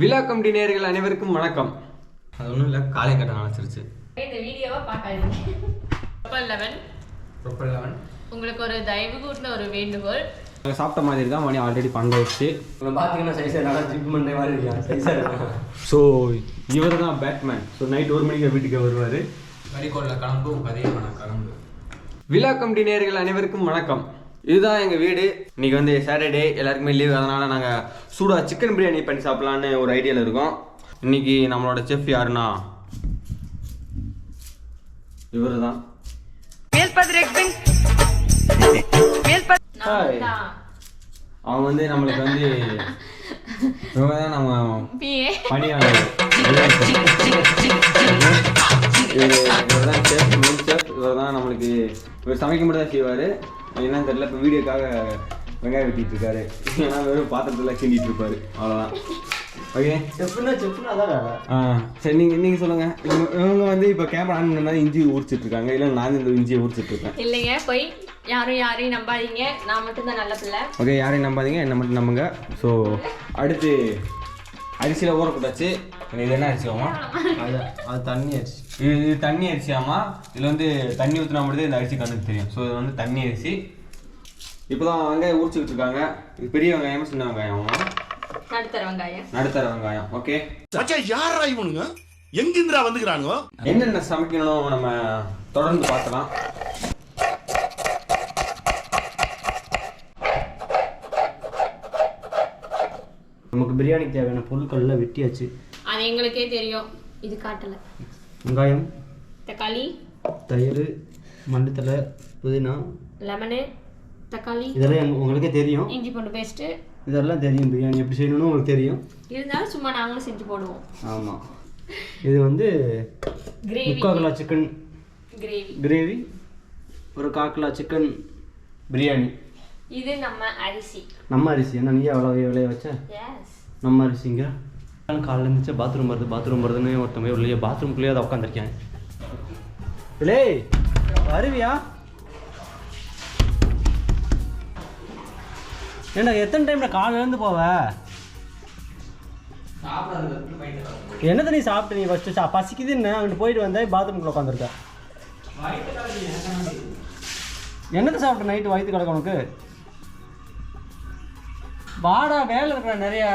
விழா கமிட்டி நேயர்கள் அனைவருக்கும் வணக்கம். அது ஒன்றும் இல்லை காலை கட்ட நினச்சிருச்சு இந்த வீடியோவை பார்க்காதீங்க. ட்ரிபிள் லெவன் ப்ரொப்பர் லெவன் உங்களுக்கு ஒரு தயவு கூட்டின ஒரு வேண்டுகோள். நாங்கள் சாப்பிட்ட மாதிரி தான் மணி ஆல்ரெடி பன்னெண்டாயிடுச்சு பார்த்தீங்கன்னா சைஸாக நல்லா ஜிப் பண்ணுற மாதிரி இருக்கான் சைஸாக இருக்கான் ஸோ இவர் தான் பேட்மேன் ஸோ நைட் ஒரு மணிக்கு வீட்டுக்கு வருவார். வரிகோலில் கிளம்பு நான் கிளம்பு விழா கமிட்டி நேயர்கள் அனைவருக்கும் வணக்கம். இதுதான் எங்கள் வீடு. இன்னைக்கு வந்து சாட்டர்டே எல்லாருக்குமே லீவ் அதனால் நாங்கள் சூடாக சிக்கன் பிரியாணி பண்ணி சாப்பிட்லான்னு ஒரு ஐடியாவில் இருக்கோம். இன்னைக்கு நம்மளோட செஃப் யாருன்னா? இவர் தான் அவங்க வந்து நம்மளுக்கு வந்து இவங்க தான் நம்ம பணியாளர். இவர் இவர் தான் செஃப் மெயின் செஃப் இவர் தான் நம்மளுக்கு இவர் சமைக்க மட்டும் தான் செய்வார். என்னன்னு தெரியல இப்போ வீடியோக்காக வெங்காயம் வெட்டிட்டு இருக்காரு. ஏன்னா வெறும் பாத்திரத்தில் கிண்டிட்டு இருப்பாரு. அவ்வளோதான் ஓகே செப்புனா செப்புனா அதான் சரி நீங்கள் நீங்கள் சொல்லுங்கள் இவங்க வந்து இப்போ கேமரா ஆன் பண்ணால் இஞ்சி உரிச்சிட்டு இருக்காங்க. இல்லை நான் இந்த இஞ்சியை உரிச்சிட்டு இருக்கேன். இல்லைங்க போய் யாரும் யாரையும் நம்பாதீங்க. நான் மட்டும்தான் நல்ல பிள்ளை. ஓகே யாரையும் நம்பாதீங்க. என்ன மட்டும் நம்புங்க. ஸோ அடுத்து அரிசியில் ஊற போட்டாச்சு இது என்ன அரிசி ஆமா அது அது தண்ணி அரிசி. இது இது தண்ணி அரிசியாமா இதில் வந்து தண்ணி ஊற்றினா மட்டும் இந்த அரிசி கண்ணுக்கு தெரியும். ஸோ இது வந்து தண்ணி அரிசி. இப்போ தான் வெங்காயம் உரிச்சுக்கிட்டு இருக்காங்க. இது பெரிய வெங்காயமா சின்ன வெங்காயமா? நடுத்தர வெங்காயம். நடுத்தர வெங்காயம். ஓகே மச்சான் யாரா இவனுங்க? எங்கிந்திரா வந்துக்கிறானுங்க? என்னென்ன சமைக்கணும் நம்ம தொடர்ந்து பார்க்கலாம். நமக்கு பிரியாணிக்கு தேவையான பொருட்கள்லாம் வெட்டியாச்சு. அது எங்களுக்கே தெரியும். இது காட்டல. வெங்காயம் தக்காளி தயிர் மல்லித்தலை புதினா. லெமனு தக்காளி. இதெல்லாம் உங்களுக்கே தெரியும். இஞ்சி பூண்டு பேஸ்ட்டு இதெல்லாம் தெரியும். பிரியாணி எப்படி செய்யணும்னு உங்களுக்கு தெரியும். இருந்தாலும் சும்மா நாங்களும் செஞ்சு போடுவோம். ஆமாம் இது வந்து கிரேவி முக்கால் கிலோ சிக்கன் கிரேவி கிரேவி ஒரு கால் கிலோ சிக்கன் பிரியாணி. இது நம்ம அரிசி. நம்ம அரிசி என்ன நீ எவ்வளோ விளைய வச்ச? நம்ம அரிசிங்க. காலைல இருந்துச்சு பாத்ரூம் வருது பாத்ரூம் வருதுன்னு ஒருத்தன் போய் உள்ளே பாத்ரூம்குள்ளேயே அதை உட்காந்துருக்கேன் இல்லை வருவியா? ஏண்டா எத்தனை டைம்ல காலையில இருந்து போவ? என்னது நீ சாப்பிட்டு? நீ ஃபஸ்ட்டு சா பசிக்குதுன்னு அங்கிட்டு போயிட்டு வந்தேன் பாத்ரூம்குள்ளே உட்காந்துருக்க என்னது சாப்பிட்ட நைட்டு வயிற்று கிடக்கு உனக்கு? வாடா வேலை இருக்கிற நிறைய.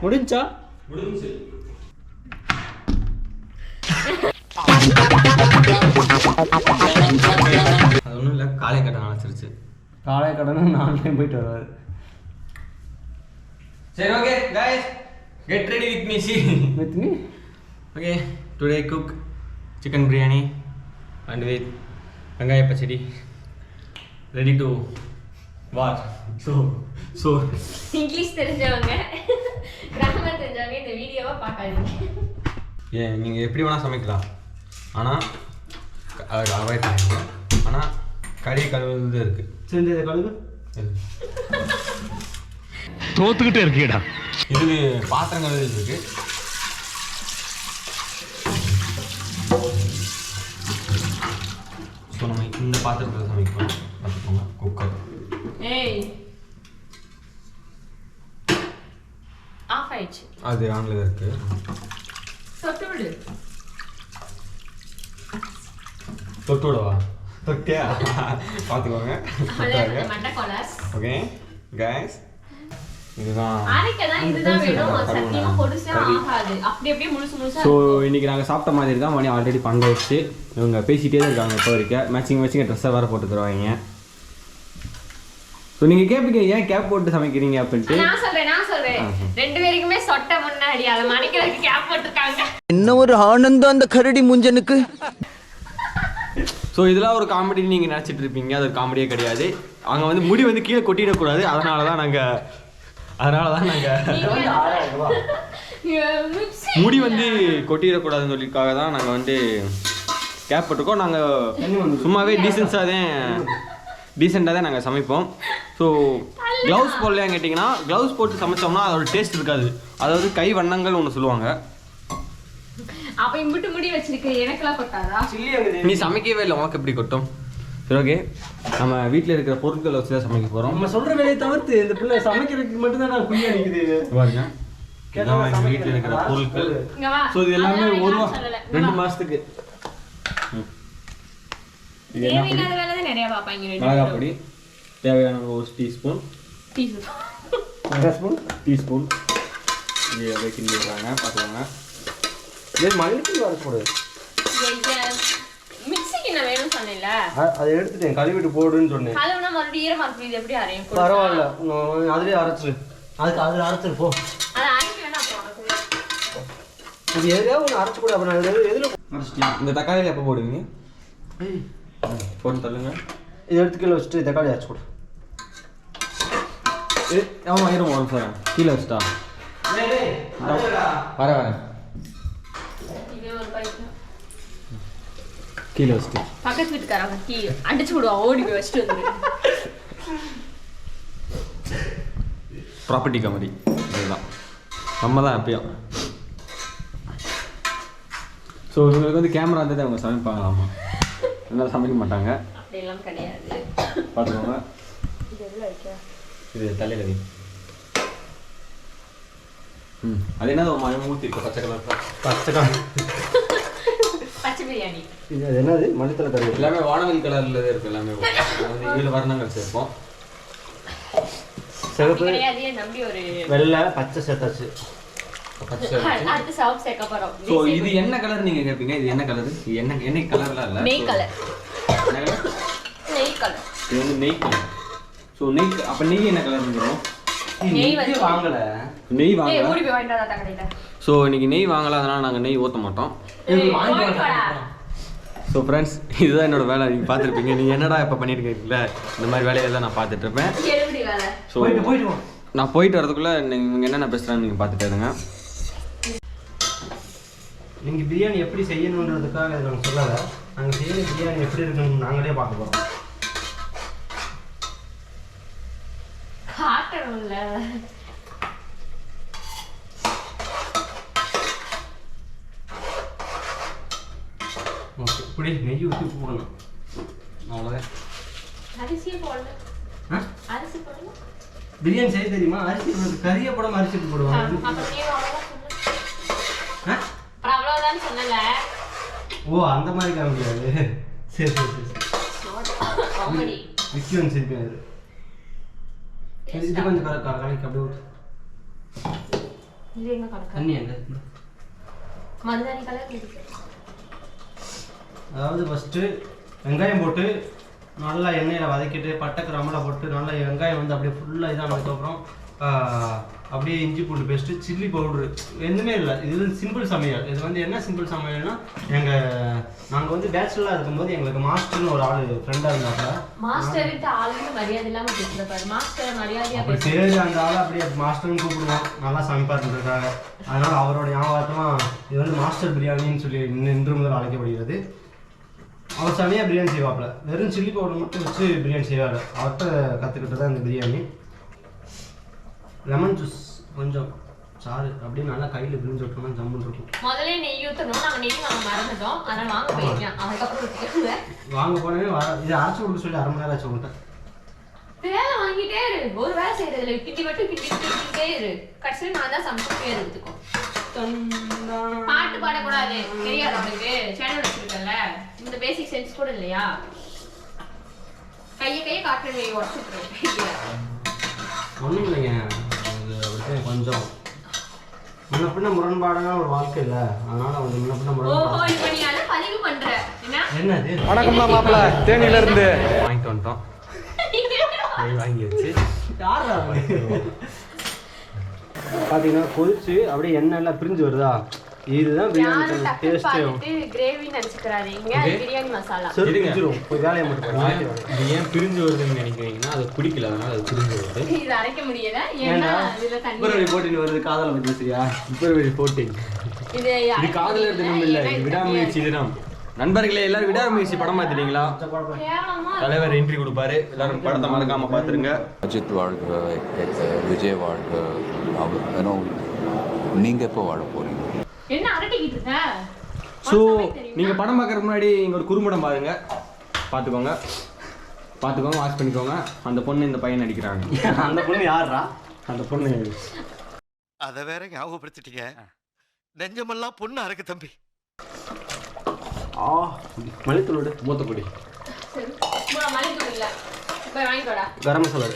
முடிஞ்சா? அது ஒன்றும் இல்லை காலை கட்ட நினச்சிருச்சு காலை கடனும் நானே போயிட்டு வருவார் சரி okay guys get ready with me see with me okay today cook chicken biryani and with வெங்காய பச்சடி. Ready to war so so English தெரிஞ்சவங்க. கிராமர் தெரிஞ்சவங்க இந்த வீடியோவை பார்க்காதீங்க. ஏன் நீங்கள் எப்படி வேணால் சமைக்கலாம். ஆனால் அது அவாய்ட் பண்ணிடுங்க ஆனால் கறி கழுவுறது இருக்குது சரி இதை கழுகு தோத்துக்கிட்டே இருக்கீடா. இது பாத்திரம் கழுவுறது இருக்கு. ஸோ நம்ம இந்த பாத்திரத்தில் சமைக்கிறோம் பார்த்துக்கோங்க குக்கர். ஏய் ஆஃப் ஆயிடுச்சு. அது ஆன்ல இருக்கு. தொட்டு விடு தொட்டு விடவா தொட்டியா கொலாஸ் ஓகே. இன்னைக்கு நாங்கள் சாப்பிட்ட மாதிரி தான் மணி ஆல்ரெடி பன்னெண்டாயிடுச்சு. இவங்க பேசிகிட்டே தான் இருக்காங்க இப்போ வரைக்கும். மேட்சிங் மேட்சிங் ட்ரெஸ்ஸை வேறு போட்டு தருவாங்க. ஸோ நீங்கள் கேட்பீங்க ஏன் கேப் போட்டு சமைக்கிறீங்க அப்படின்ட்டு? ரெண்டு பேருக்குமே சொட்டை முன்னாடி. அதை மணிக்கிறதுக்கு கேப் போட்டிருக்காங்க. என்ன ஒரு ஆனந்தம் அந்த கரடி முஞ்சனுக்கு? ஸோ இதெல்லாம் ஒரு காமெடி நீங்கள் நினச்சிட்டு இருப்பீங்க. அது ஒரு காமெடியே கிடையாது. அங்கே வந்து முடி வந்து கீழே கொட்டிடக்கூடாது. அதனால தான் நாங்கள் அதனால தான் நாங்கள் முடி வந்து கொட்டிடக்கூடாதுன்னு சொல்லிக்காக தான் நாங்கள் வந்து கேப் போட்டிருக்கோம். நாங்கள் சும்மாவே டீசென்ஸாக தான் டீசெண்டாக தான் நாங்கள் சமைப்போம். ஸோ க்ளவுஸ் போடலையான்னு கேட்டிங்கன்னா க்ளவுஸ் போட்டு சமைச்சோம்னா அதோட டேஸ்ட் இருக்காது. அதாவது கை வண்ணங்கள் ஒன்று சொல்லுவாங்க. அப்ப இம்பிட்டு முடி வச்சிருக்கு எனக்கெல்லாம் கொட்டாதா? நீ சமைக்கவே இல்லை உனக்கு எப்படி கொட்டும்? சரி ஓகே நம்ம வீட்டில் இருக்கிற பொருட்களை வச்சு தான் சமைக்க போகிறோம் நம்ம சொல்ற வேலையை தவிர்த்து இந்த பிள்ளை சமைக்கிறதுக்கு மட்டும் தான் நான் குய்யா நிக்குது. பாருங்க. இதான் எங்கள் வீட்டில் இருக்கிற பொருட்கள். ஸோ இது எல்லாமே ஒரு சொல்லல. ரெண்டு மாதத்துக்கு இது என்ன நிறைய பாப்பாங்க ரெண்டு மிளகாய் பொடி தேவையான ஒரு டீஸ்பூன். டீஸ்பூன். டீஸ்பூன்? இது அப்படியே கிண்டி விடுறாங்க பார்த்துக்கோங்க. இது மல்லிப்பூ வர போடு. மிக்ஸிக்கு நான் வேணும்னு சொன்னேன்ல. அதை எடுத்துட்டேன் கழுவிட்டு போடுன்னு சொன்னேன். கழுவுனா மறுபடியும் ஈரமா இருக்கு இது எப்படி அரையும்? பரவாயில்ல நான் அதுலயே அரைச்சிரு. அதுக்கு அதுல அரைச்சிரு போ. அதை அரைக்க வேணா அப்புறம் உனக்கு. இது எதையாவது ஒன்று அரைச்சு கூட அப்போ நான் எதுல எதுல இந்த தக்காளியில் எப்போ போடுவீங்க? போட்டு தள்ளுங்க. இது எடுத்து கீழே வச்சுட்டு தக்காளி அரைச்சு கொடு. இது ஆமாம் இருமா ஒரு சார் கீழே வச்சுட்டா. வர பைத்தியம். கீழே வச்சுட்டு. பக்கத்து வீட்டுக்காரங்க கீ அடிச்சு விடுவான் ஓடி போய் வச்சுட்டு வந்து. ப்ராப்பர்ட்டி கமரி இதுதான். நம்ம தான் எப்பயும். ஸோ இவங்களுக்கு வந்து கேமரா இருந்தது அவங்க சமைப்பாங்களாமா என்னால் சமைக்க மாட்டாங்க. அப்படியெல்லாம் கிடையாது. பார்த்துக்கோங்க இது எவ்வளோ வைக்க இது தலையில் வை. ம். அது என்ன ஒரு மயம் ஊற்றி இருக்கு? பச்சை கலர் பச்சை கலர். பச்சை பிரியாணி. இது அது என்னது? மல்லித்தலை கறி எல்லாமே வானவில் கலரில் இருக்கு எல்லாமே. ஏழு வர்ணங்கள் சேர்ப்போம். சிவப்பு. வெள்ளை பச்சை சேர்த்தாச்சு. அடுத்து சவுப் சேர்க்க போறோம் ஸோ இது என்ன கலர் நீங்கள் கேட்பீங்க இது என்ன கலர் இது என்ன என்ன கலர்லாம் இல்லை. நெய் கலர் நெய் கலர் இது வந்து நெய் கலர் ஸோ நெய் அப்போ நெய் என்ன கலர் வந்துடும் நெய் வந்து வாங்கல. நெய் கடையில ஸோ இன்னைக்கு நெய் வாங்கலாம் அதனால் நாங்கள் நெய் ஊற்ற மாட்டோம். ஸோ ஃப்ரெண்ட்ஸ் இதுதான் என்னோட வேலை. நீங்கள் பார்த்துருப்பீங்க. நீங்கள் என்னடா இப்போ பண்ணிட்டு இருக்கீங்களா இந்த மாதிரி வேலையெல்லாம் நான் பார்த்துட்டு இருப்பேன். ஸோ போயிட்டு போயிட்டு வா. நான் போயிட்டு வரதுக்குள்ளே நீங்கள் என்னென்ன பேசுகிறான்னு நீங்கள் பார்த்துட்டு இருங்க. நீங்க பிரியாணி எப்படி செய்யணுன்றதுக்காக இதை நாங்கள் சொல்லலை. நாங்கள் செய்யற பிரியாணி எப்படி இருக்குன்னு நாங்களே பார்க்க போகிறோம் காட்டணும்ல ஓகே இப்படி நெய் ஊற்றி போடணும். அவ்வளோதான் அரிசியே அரிசி பிரியாணி செய்ய தெரியுமா? அரிசி கறியை போடாம அரிசி போடுவாங்க அப்புறம் நீ அவ்வளவுதான் சொன்ன. ஆ? அவ்வளவுதான் சொன்னல. ஓ அந்த மாதிரி காண முடியாது சரி சரி சரி. காமெடி. விக்கி வந்து சிரிப்பாரு இது கொஞ்சம் கல- கலக்கி அப்படியே ஊத்து இது எங்க கணக்கு தண்ணி எங்க? மருதாணி கலர் இருக்கு? அதாவது ஃபஸ்ட்டு வெங்காயம் போட்டு நல்லா எண்ணெயில் வதக்கிட்டு பட்டை கிராமெல்லாம் போட்டு நல்லா வெங்காயம் வந்து அப்படியே ஃபுல்லாக இதானதுக்கப்புறம் அப்படியே இஞ்சி பூண்டு பேஸ்ட்டு சில்லி பவுட்ரு எதுவுமே இல்லை. இது வந்து சிம்பிள் சமையல். இது வந்து என்ன சிம்பிள் சமையல்னா எங்கள் நாங்கள் வந்து பேச்சுலராக இருக்கும்போது எங்களுக்கு மாஸ்டர்னு ஒரு ஆள் ஃப்ரெண்டாக மரியாதை பாரு. மாஸ்டர் அப்படி பேசு. சரி அந்த ஆளை அப்படியே மாஸ்டர்னு கூப்பிடுவோம். நல்லா சமைப்பாருன்றதுக்காக அதனால அவரோட ஞாபகத்தமா இது வந்து மாஸ்டர் பிரியாணின்னு சொல்லி இன்று முதல் அழைக்கப்படுகிறது. அவர் செமையாக பிரியாணி செய்வாப்புல. வெறும் சில்லி பவுடர் மட்டும் வச்சு பிரியாணி செய்வார். அவர்கிட்ட கற்றுக்கிட்டு தான் இந்த பிரியாணி. லெமன் ஜூஸ் கொஞ்சம் சாறு அப்படியே நல்லா கையில் பிரிஞ்சு விட்டோம்னா ஜம்முன்னு இருக்கும். முதல்ல நெய் ஊத்தணும். நாங்க நெய் வாங்க மறந்துட்டோம். அதனால வாங்க போயிருக்கேன். அதுக்கப்புறம். வாங்க போனவே வர இதை அரைச்சி கொடுக்க சொல்லி அரை மணி நேரம் ஆச்சு உங்கள்கிட்ட வேலை வாங்கிட்டே இரு. ஒரு வேலை செய்யறதுல கிண்டி மட்டும் கிண்டிட்டே இரு. கடைசியில் நான் தான் சமைச்சு பேர் எடுத்துக்கோ. பாட்டு பாடக்கூடாது. தெரியாது அவனுக்கு. சேனல் வச்சிருக்கல இந்த பேசிக் சென்ஸ் கூட இல்லையா? கையை கையை காட்டு உடச்சுட்டுருவேன் ஒன்றும் இல்லைங்க. கொஞ்சம். முன்ன பின்ன முரண்பாடான ஒரு வாழ்க்கை இல்லை அதனால வந்து முன்ன பின்ன ஓஹோ முரண்பாடு இப்ப நீ அதை பதிவு பண்ற. என்ன? என்னது? வணக்கம்மா மாப்பிள்ள தேனியிலேருந்து வாங்கிட்டு வந்துட்டோம். வாங்கி வச்சு. பார்த்தீங்கன்னா கொதிச்சு அப்படியே எண்ணெய் எல்லாம் பிரிஞ்சு வருதா? இதுதான் பிரியாணி பார்த்துட்டு கிரேவி பிரியாணி மசாலா. பிரிஞ்சிரும். போய் வேலையை மட்டும். இது ஏன் பிரிஞ்சு வருதுன்னு நினைக்கிறீங்கன்னா அது பிடிக்கல அதனால அது பிரிஞ்சு வருது. இது அரைக்க முடியல. ஏன்னா இதுல தண்ணி பிப்ரவரி வருது. காதலை பற்றி பேசுறியா? பிப்ரவரி இது இது காதலர் தினம் இல்லை விடாமுயற்சி தினம். நண்பர்களே எல்லாரும் விடாமுயற்சி படம் பார்த்துட்டீங்களா? தலைவர் என்ட்ரி கொடுப்பாரு. எல்லாரும் படத்தை மறக்காம பார்த்துருங்க. அஜித் வாழ்க விஜய் வாழ்க ஏன்னோ நீங்கள் எப்போ வாழ போறீங்க? என்ன அரட்டிக்கிட்டு இருக்க? ஸோ? நீங்கள் படம் பார்க்கறதுக்கு முன்னாடி இங்கே ஒரு குறும்படம் பாருங்க. பார்த்துக்கோங்க. பார்த்துக்கோங்க வாஷ் பண்ணிக்கோங்க. அந்த பொண்ணு இந்த பையன் அடிக்கிறாங்க அந்த பொண்ணு யாருடா அந்த பொண்ணு அத வேற ஞாபகப்படுத்திட்டீங்க. நெஞ்சமெல்லாம் பொண்ணு அறக்கு தம்பி. ஆ போய் வாங்கிக்கோடா. கரம் மசாலா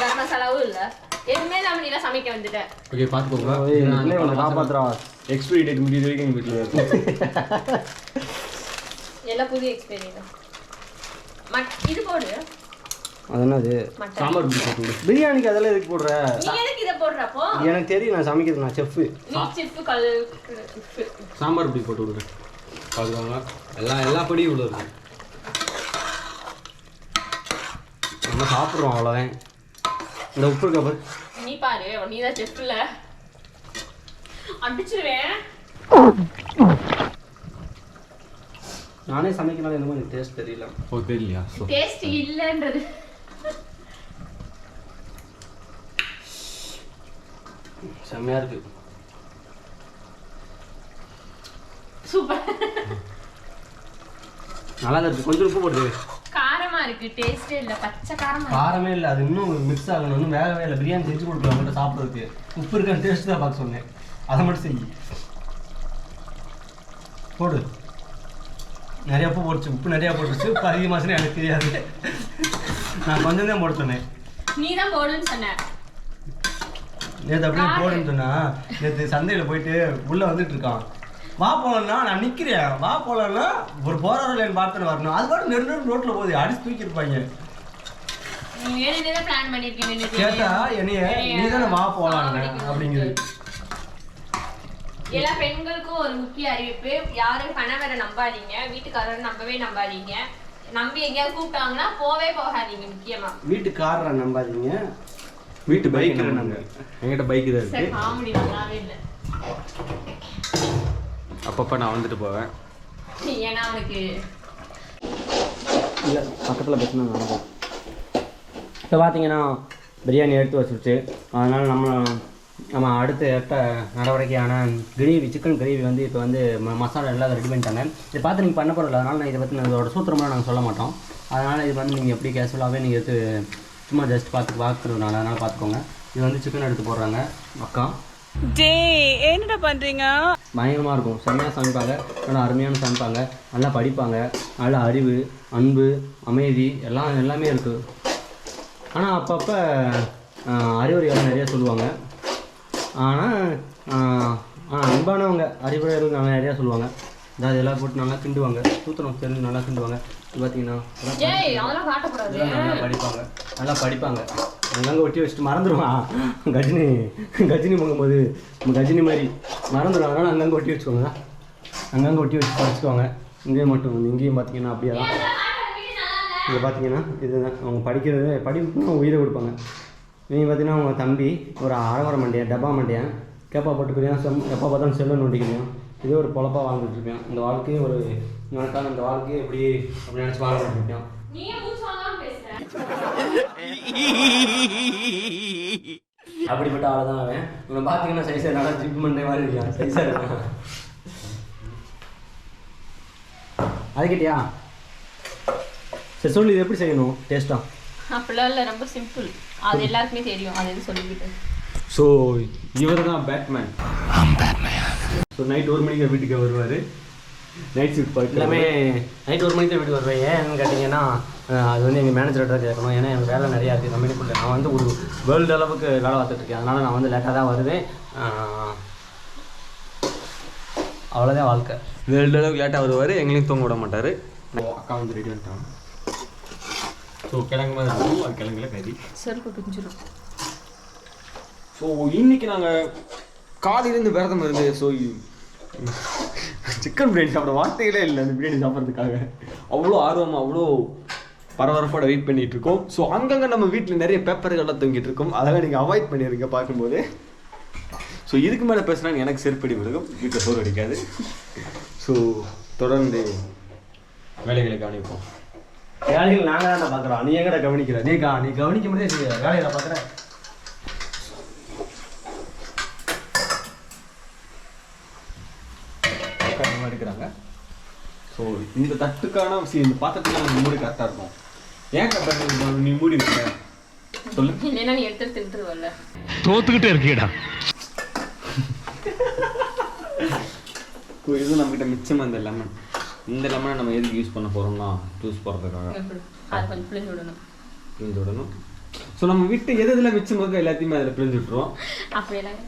கரம் மசாலாவும் இல்ல. எதுவுமே இல்லாம நீலாம் சமைக்க வந்துட்ட. ஓகே பார்த்துக்கோங்க உன்னை காப்பாத்துறா. எக்ஸ்பிரி டேட் முடிஞ்ச வரைக்கும் எங்கள் வீட்டில் இருக்கும் எல்லாம் புது எக்ஸ்பீரியன்ஸ் மட் இது போடு. அது என்னது? சாம்பார் பிடி போட்டு. பிரியாணிக்கு அதெல்லாம் எதுக்கு போடுற? நீ எதுக்கு இதை போடுறப்போ எனக்கு தெரியும் நான் சமைக்கிறது நான் நீ கல் சாம்பார் பிடி போட்டு விடுங்க பார்த்துக்கோங்க எல்லாம் எல்லா பொடியும் இவ்வளோ இருக்கு. நம்ம சாப்பிட்றோம் அவ்வளோதான் இந்த உப்பு இருக்க பாரு நீ பாரு நீ தான் செஃப்ல அடிச்சிருவேன். நானே சமைக்கிறனால என்னமோ எனக்கு டேஸ்ட் தெரியல. ஓ தெரியலையா? டேஸ்ட் இல்லைன்றது. செம்மையா இருக்கு. சூப்பர். நல்லா தான் இருக்கு. கொஞ்சம் உப்பு போடுது காரமா இருக்கு டேஸ்டே இல்ல பச்சை காரமா இருக்கு. காரமே இல்லை அது இன்னும் மிக்ஸ் ஆகணும் இன்னும் வேகவே இல்லை. பிரியாணி செஞ்சு கொடுக்கலாம் மட்டும் சாப்பிட்றதுக்கு. உப்பு இருக்கான்னு டேஸ்ட் தான் பார்க்க சொன்னேன். அதை மட்டும் செய். போடு. நிறைய உப்பு போட்டுச்சு உப்பு நிறையா போட்டுச்சு உப்பு அதிகமாச்சுன்னு எனக்கு தெரியாது. நான் கொஞ்சம் தான் போட சொன்னேன். நீ தான் போடுன்னு சொன்ன. நேற்று அப்படியே போடுன்னு சொன்னா நேற்று சந்தையில் போயிட்டு உள்ள வந்துட்டு இருக்கான். வா போலன்னா நான் நிக்கிறேன். வா போலன்னா ஒரு போறவர்கள் என் பார்த்துட்டு வரணும். அது பாட்டு நெரு நெரு ரோட்ல போகுது. அடிச்சு தூக்கி இருப்பாங்க நீ வேணும்னே தான் பிளான் பண்ணிருக்கேன் கேட்டா என்னைய நீ தானே வா போலான்னு அப்படிங்குது எல்லா பெண்களுக்கும் ஒரு முக்கிய அறிவிப்பு. யாரும் கணவரை நம்பாதீங்க. வீட்டுக்காரரை நம்பவே நம்பாதீங்க. நம்பி எங்கேயாவது கூப்பிட்டாங்கன்னா போவே போகாதீங்க முக்கியமா. வீட்டுக்காரரை நம்பாதீங்க. வீட்டு பைக் என்கிட்ட பைக் தான் சார் இருக்கு காமெடி நல்லாவே இல்லை. அப்பப்போ நான் வந்துட்டு போவேன். ஏன்னா அவனுக்கு இல்லை பக்கத்தில் நடக்கும் இப்போ பார்த்தீங்கன்னா பிரியாணி எடுத்து வச்சுருச்சு. அதனால் நம்ம நம்ம அடுத்த எட்ட நடவடிக்கையான கிரேவி சிக்கன் கிரேவி வந்து இப்போ வந்து ம மசாலா எல்லாம் ரெடி பண்ணிட்டாங்க. இதை பார்த்து நீங்கள் பண்ண போகிறல அதனால் நான் இதை பற்றி இதோட சூத்திரமாக நாங்கள் சொல்ல மாட்டோம். அதனால் இது வந்து நீங்கள் எப்படி கேஷுவலாகவே நீங்கள் எடுத்து சும்மா ஜஸ்ட் பார்த்து பார்க்குறதுனால அதனால் பார்த்துக்கோங்க. இது வந்து சிக்கன் எடுத்து போடுறாங்க. அக்கா என்னடா பண்றீங்க? பயங்கரமாக இருக்கும். செம்மையாக சமைப்பாங்க. நல்லா அருமையான சமைப்பாங்க. நல்லா படிப்பாங்க. நல்ல அறிவு அன்பு அமைதி எல்லாம் எல்லாமே இருக்குது ஆனால் அப்பப்போ அறிவுரைகள் நிறைய சொல்லுவாங்க. ஆனால் அன்பானவங்க அறிவுரைகள் நல்லா நிறையா சொல்லுவாங்க. அதாவது எல்லாம் போட்டு நல்லா கிண்டுவாங்க சூத்திரம் தெரிஞ்சு நல்லா கிண்டுவாங்க பார்த்தீங்கன்னா அதெல்லாம் காட்டக்கூடாது. நல்லா படிப்பாங்க. நல்லா படிப்பாங்க. அங்கங்கே ஒட்டி வச்சுட்டு மறந்துடுவான் கஜினி கஜினி போகும்போது கஜினி மாதிரி மறந்துடுவாங்க அதனால அங்கங்கே ஒட்டி வச்சுக்கோங்க. அங்கங்கே ஒட்டி வச்சு படிச்சுக்குவாங்க இங்கேயும் மட்டும் இங்கேயும் பார்த்தீங்கன்னா அப்படியே தான். இங்கே பார்த்தீங்கன்னா இதுதான். அவங்க படிக்கிறது படிப்புக்கு உயிரை கொடுப்பாங்க. நீங்கள் பார்த்தீங்கன்னா அவங்க தம்பி ஒரு அரவர மண்டியன் டப்பா மண்டியன். கேப்பா போட்டுக்கிறியான் செம் எப்போ பார்த்தாலும் செல்லை நோண்டிக்கிறியான் இதே ஒரு பொழப்பாக வாழ்ந்துட்டு இருப்பேன் இந்த வாழ்க்கையே ஒரு எனக்கான இந்த வாழ்க்கையை எப்படி அப்படி நினச்சி வாங்காம பேசுற அப்படிப்பட்ட ஆள் தான் அவன். இவன் பார்த்தீங்கன்னா சைஸாக நல்லா ஜிப் பண்ணுற மாதிரி இருக்கான். சைஸாக இருக்கான். அதுக்கிட்டியா? சரி சொல்லு இது எப்படி செய்யணும்? டேஸ்ட்டா அப்படிலாம் இல்லை ரொம்ப சிம்பிள் அது எல்லாருக்குமே தெரியும். அது எது சொல்லிக்கிட்டு? ஸோ இவர் தான் பேட்மேன் ஸோ நைட் ஒரு மணிக்கு வீட்டுக்கு வருவார். நைட் ஷிஃப்ட் பார்த்து எல்லாமே நைட் ஒரு மணிக்கு வீட்டுக்கு வருவேன். ஏன்னு கேட்டிங்கன்னா அது வந்து எங்கள் மேனேஜர்கிட்ட கேட்கணும். ஏன்னா எனக்கு வேலை நிறையா இருக்குது கம்பெனிக்குள்ளே நான் வந்து ஒரு வேர்ல்டு அளவுக்கு வேலை பார்த்துட்டு இருக்கேன். அதனால் நான் வந்து லேட்டாக தான் வருவேன். அவ்வளோதான் வாழ்க்கை. ரெண்டு அளவுக்கு லேட்டாக வருவார். எங்களையும் தூங்க விட மாட்டார். அக்கா வந்து ரெடி ஸோ கிழங்கு மாதிரி இருக்கும் அது கிழங்குல கறி செருப்பு பிஞ்சிரும். ஸோ இன்னைக்கு நாங்கள் காலையிலேருந்து விரதம் இருந்து ஸோ சிக்கன் பிரியாணி சாப்பிட வார்த்தைகளே இல்லை அந்த பிரியாணி சாப்பிட்றதுக்காக. அவ்வளோ ஆர்வமாக அவ்வளோ பரபரப்போட வெயிட் பண்ணிட்டு இருக்கோம். ஸோ அங்கங்கே நம்ம வீட்டில் நிறைய பேப்பர்கள்லாம் தொங்கிட்டு இருக்கோம். அதெல்லாம் நீங்கள் அவாய்ட் பண்ணிடுங்க பார்க்கும்போது. ஸோ இதுக்கு மேலே பேசுனா எனக்கு செருப்படி விழுகும். வீட்டில் சோறு அடிக்காது. ஸோ தொடர்ந்து வேலைகளை கவனிப்போம். வேலைகள் நாங்கள் தான் பார்க்குறோம். நீ எங்கடா கவனிக்கிற? நீ கா நீ கவனிக்க முடியாது வேலையை நான் பார்க்குறேன் கரெக்டாக எடுக்கிறாங்க. ஸோ இந்த தட்டுக்கான see, இந்த பாத்திரத்துக்கான மூடி கரெக்டாக இருக்கும். ஏன் கப்ப நீ மூடி விட்ட சொல்லு. இல்லைன்னா நீ எடுத்து தின்ட்டுருவல்ல தோத்துக்கிட்டே இருக்கீடா இது நம்மகிட்ட மிச்சம் அந்த லெமன் இந்த லெமனை நம்ம எதுக்கு யூஸ் பண்ண போறோம்னா ஜூஸ் போடுறதுக்காக. பிழிஞ்சு விடணும். பிழிஞ்சு விடணும். ஸோ நம்ம விட்டு எது எதில் மிச்சம் இருக்கோ எல்லாத்தையுமே அதில் பிழிஞ்சு விட்டுருவோம். அப்படியெல்லாம்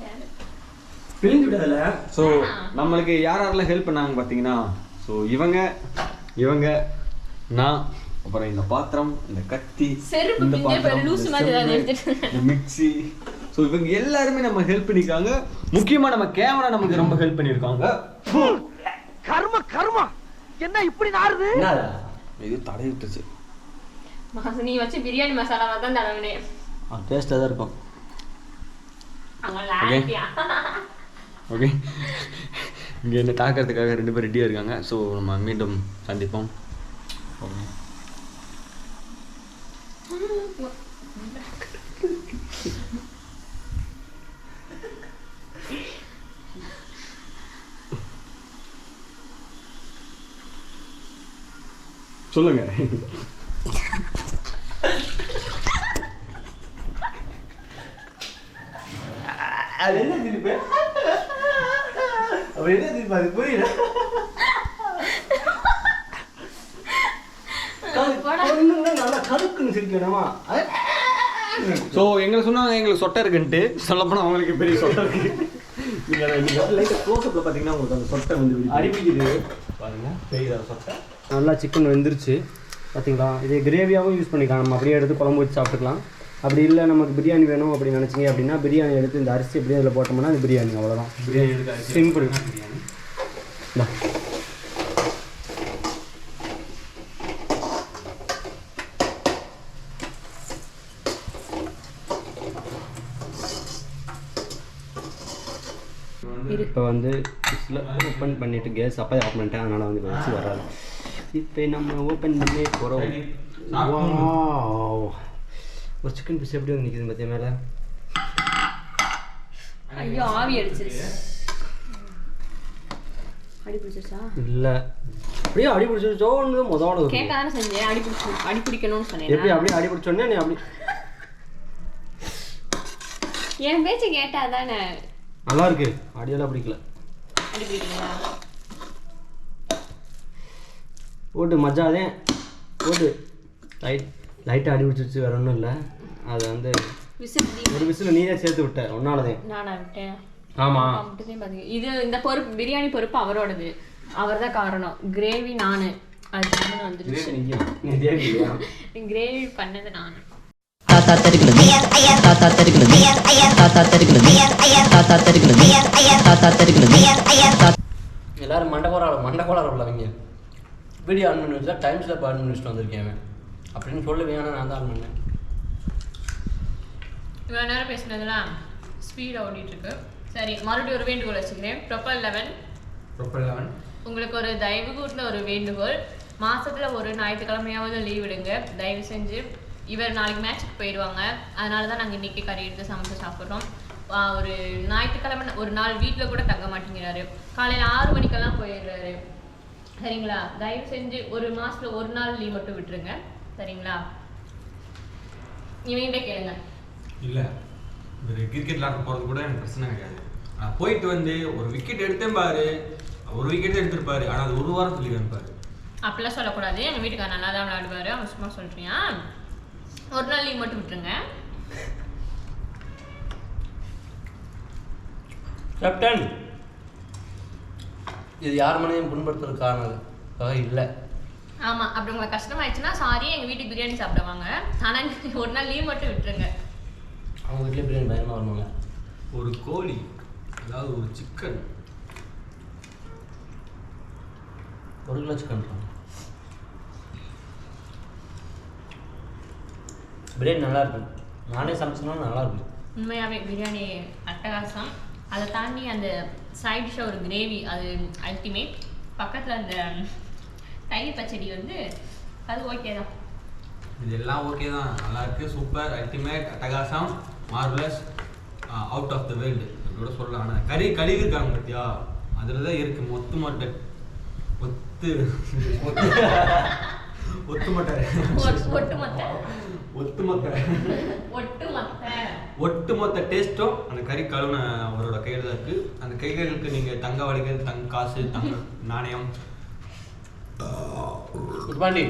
பிழிஞ்சு விடாதல ஸோ நம்மளுக்கு யார் யாரெல்லாம் ஹெல்ப் பண்ணாங்க பார்த்தீங்கன்னா ஸோ இவங்க இவங்க நான் அப்புறம் இந்த பாத்திரம் இந்த கத்தி இந்த பாத்திரம், மிக்ஸி. ஸோ இவங்க எல்லாருமே நம்ம ஹெல்ப் பண்ணியிருக்காங்க. முக்கியமாக நம்ம கேமரா நமக்கு ரொம்ப ஹெல்ப் பண்ணியிருக்காங்க. கர்ம கர்மா. என்ன இப்படி என்னடா இது தடையிட்டுச்சு மாசு நீ வச்சு பிரியாணி மசாலாவா தான் தடவினே. டேஸ்ட்டாக தான் இருக்கும். ஓகே இங்கே என்ன தாக்கிறதுக்காக ரெண்டு பேர் ரெடியாக இருக்காங்க. ஸோ நம்ம மீண்டும் சந்திப்போம். ஓகே சொல்லுங்க. அது என்ன திருப்பி அப்படி என்ன திருப்பி அது பொண்ணுங்க நல்லா கருக்குன்னு சிரிக்கணுமா ஸோ எங்களை சொன்னாங்க எங்களுக்கு சொட்டை இருக்குன்ட்டு சொல்லப்போனால் அவங்களுக்கு பெரிய சொட்டை இருக்கு. நீங்கள் லைட்டாக க்ளோஸ்அப்பில் பார்த்தீங்கன்னா உங்களுக்கு அந்த சொட்டை வந்து அடிப்பிக்குது பாருங்க. பெரிய சொட்டை? நல்லா சிக்கன் வெந்துருச்சு. பார்த்தீங்களா இதே கிரேவியாகவும் யூஸ் பண்ணிக்கலாம். நம்ம அப்படியே எடுத்து குழம்பு வச்சு சாப்பிட்டுக்கலாம். அப்படி இல்லை நமக்கு பிரியாணி வேணும் அப்படி நினச்சிங்க அப்படின்னா பிரியாணி எடுத்து இந்த அரிசி அப்படியே அதில் போட்டோம்னா அது பிரியாணி அவ்வளோதான் பிரியாணி எடுக்க சிம்பிள் இப்போ வந்து ஓப்பன் பண்ணிவிட்டு கேஸ் அப்போ ஆஃப் பண்ணிட்டேன். அதனால் வந்து வச்சு வராது. இப்போ நம்ம ஓப்பன் பண்ணி போகிறோம் ஒரு சிக்கன் பீஸ் எப்படி வந்து நிற்கிது மத்திய மேலே ஐயோ ஆவி அடிச்சிருச்சு அடி பிடிச்சிருச்சா இல்லை அப்படியே அடி பிடிச்சிருச்சோன்னு முதல்ல கேட்க தானே செஞ்சேன் அடி பிடிச்சி அடி பிடிக்கணும்னு எப்படி சொன்னேன் அப்படியே அடி பிடிச்சோன்னே நீ அப்படி என் பேச்சு கேட்டா தானே நல்லா இருக்கு அடியெல்லாம் பிடிக்கல அடி பிடிக்கீங்களா போட்டு மஜாதே போட்டு லைட் லைட்டாக அடி பிடிச்சிருச்சு வேற ஒன்றும் இல்லை. அது வந்து விசில் ஒரு விசில் நீரே சேர்த்து விட்ட ஒன்னாலதே நானா விட்டேன்? ஆமாம் இது இந்த பொறுப்பு பிரியாணி பொறுப்பு அவரோடது. அவர் தான் காரணம். கிரேவி நானு. அது வந்துருச்சு கிரேவி பண்ணது நானு. தாத்தா தருகிறது. தாத்தா தருகிறது. தாத்தா தருகிறது. தாத்தா தருகிறது. தாத்தா தருகிறது. எல்லாரும் மண்டகோரால மண்டகோரால உள்ளவங்க. வீடியோ ஆன் பண்ணி வச்சா டைம் ஸ்லாப் ஆன் பண்ணி வச்சுட்டு வந்திருக்கேன். அப்படின்னு சொல்லுவேன் ஆனால் நான் தான் பண்ணேன். இவ்வளோ நேரம் பேசுனதுலாம் ஸ்பீடாக ஓடிட்டு இருக்கு சரி மறுபடியும் ஒரு வேண்டுகோள் வச்சுக்கிறேன். ப்ரொப்பல் லெவன் ப்ரொப்பல் லெவன் உங்களுக்கு ஒரு தயவு கூட்டின ஒரு வேண்டுகோள். மாசத்துல ஒரு ஞாயிற்றுக்கிழமையாவது லீவ் விடுங்க. தயவு செஞ்சு இவர் நாளைக்கு மேட்ச்சுக்கு போயிடுவாங்க. அதனால தான் நாங்கள் இன்னைக்கு கறி எடுத்து சமைச்சு சாப்பிட்றோம். ஒரு ஞாயிற்றுக்கிழமை ஒரு நாள் வீட்டில் கூட தங்க மாட்டேங்கிறாரு. காலையில் ஆறு மணிக்கெல்லாம் போயிடுறாரு. சரிங்களா? தயவு செஞ்சு ஒரு மாசத்துல ஒரு நாள் லீவ் மட்டும் விட்டுருங்க. சரிங்களா? இவங்கிட்ட கேளுங்க. இல்லை இவர் கிரிக்கெட் விளாட போகிறது கூட எனக்கு பிரச்சனை கிடையாது. நான் போயிட்டு வந்து ஒரு விக்கெட் எடுத்தேன் பாரு. ஒரு விக்கெட் எடுத்திருப்பாரு. ஆனால் அது ஒரு வாரம் சொல்லி பாரு அப்படிலாம் சொல்லக்கூடாது. எங்கள் வீட்டுக்கார நல்லா தான் விளையாடுவாரு. அவன் சும்மா சொல்றியா? ஒரு நாள் லீவ் மட்டும் விட்டுருங்க. கேப்டன் இது யார் மனையும் புண்படுத்துறதுக்கு காரணம் இல்லை. ஆமா அப்படி உங்களுக்கு கஷ்டமாயிடுச்சுன்னா சாரி எங்க வீட்டுக்கு பிரியாணி சாப்பிடுவாங்க. ஆனா ஒரு நாள் லீவ் மட்டும் விட்டுருங்க. அவங்க வீட்டில் பிரியாணி பயமாக வருவாங்க. ஒரு கோழி அதாவது ஒரு சிக்கன் ஒரு கிலோ சிக்கன் பிரியாணி நல்லா இருக்கு. நானே சமைச்சேன்னா நல்லா இருக்கு. உண்மையாவே பிரியாணி அட்டகாசம். அதை தாண்டி அந்த சைட் டிஷ்ஷாக ஒரு கிரேவி அது அல்டிமேட் பக்கத்துல அந்த தயிர் பச்சடி வந்து அது ஓகே தான். இது எல்லாம் ஓகே தான். நல்லா இருக்கு சூப்பர் அல்டிமேட் அட்டகாசம் marvellous out of the world கூட சொல்லலாம். ஆனால் கறி கழுவி இருக்காங்க பார்த்தியா அதில் தான் இருக்கு. மொத்து மொட்டை. ஒத்து ஒட்டுமொத்த ஒத்துமொத்த ஒட்டுமொத்த ஒட்டுமொத்த டேஸ்ட்டும் அந்த கறி கழுவுன அவரோட கையில் தான் இருக்கு. அந்த கைகளுக்கு நீங்க தங்க வளைகள் தங்க காசு தங்க நாணயம் பாண்டி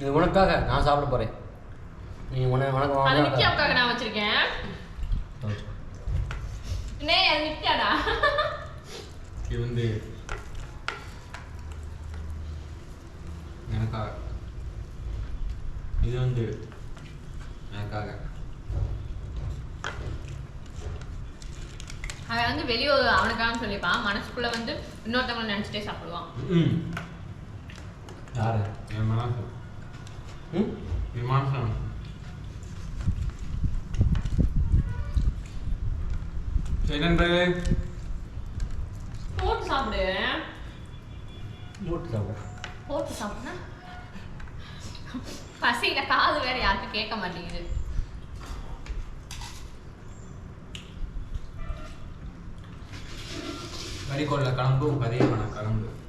இது உனக்காக நான் சாப்பிட போறேன். நீ உனக்கு உனக்கு அது நித்யாவுக்காக நான் வச்சிருக்கேன். நே அது நித்யாடா? இது வந்து எனக்காக. இது வந்து எனக்காக. அவன் வந்து வெளியே அவனுக்காக சொல்லிப்பான் மனசுக்குள்ள வந்து இன்னொருத்தவங்களை நினைச்சிட்டே சாப்பிடுவான். யாரு? என் மனசு. ம்? என் மனசு சரி நண்பர்களே போட்டு சாப்பிடு. மூட்டு சாப்பிட. போட்டு சாப்பிடுனா? பசியில காது வேற யாருக்கும் கேட்க மாட்டேங்குது. வரிகோளில் கலம்பு கதையை பண்ண கலம்பு.